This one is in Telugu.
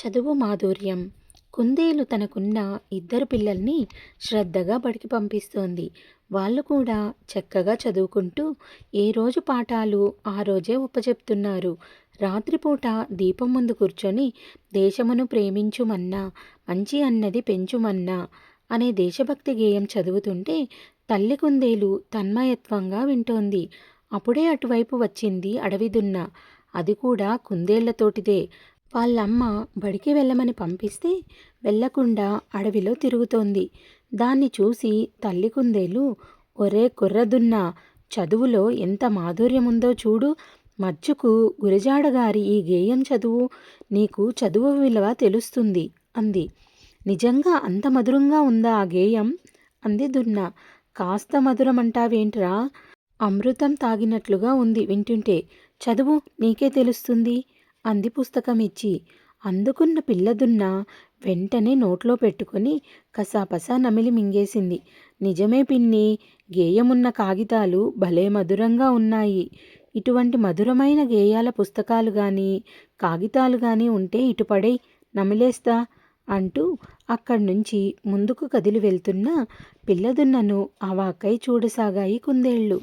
చదువు మాధుర్యం. కుందేలు తనకున్న ఇద్దరు పిల్లల్ని శ్రద్ధగా బడికి పంపిస్తోంది. వాళ్ళు కూడా చక్కగా చదువుకుంటూ ఏ రోజు పాఠాలు ఆ రోజే ఉపచెప్తున్నారు రాత్రిపూట దీపం ముందు కూర్చొని దేశమును ప్రేమించుమన్నా మంచి అన్నది పెంచుమన్నా అనే దేశభక్తి గేయం చదువుతుంటే తల్లి కుందేలు తన్మయత్వంగా వింటోంది. అప్పుడే అటువైపు వచ్చింది అడవిదున్న. అది కూడా కుందేళ్ళతోటిదే వాళ్ళమ్మ బడికి వెళ్ళమని పంపిస్తే వెళ్ళకుండా అడవిలో తిరుగుతోంది. దాన్ని చూసి తల్లి కుందేలు ఒరే కుర్రదున్నా చదువులో ఎంత మాధుర్యముందో చూడు. మచ్చుకు గురజాడగారి ఈ గేయం చదువు నీకు చదువు విలువ తెలుస్తుంది అంది. నిజంగా అంత మధురంగా ఉందా ఆ గేయం? అంది దున్న. కాస్త మధురమంటావేంట్రా? అమృతం తాగినట్లుగా ఉంది వింటుంటే. చదువు నీకే తెలుస్తుంది. అంది పుస్తకం ఇచ్చి అందుకున్న పిల్లదున్న వెంటనే నోట్లో పెట్టుకొని కసాపసా నమిలి మింగేసింది. నిజమే పిన్ని గేయమున్న కాగితాలు భలే మధురంగా ఉన్నాయి. ఇటువంటి మధురమైన గేయాల పుస్తకాలు కానీ కాగితాలు కానీ ఉంటే ఇటుపడై నమిలేస్తా అంటూ అక్కడి నుంచి ముందుకు కదిలి వెళ్తున్న పిల్లదున్నను అవాకై చూడసాగాయి కుందేళ్ళు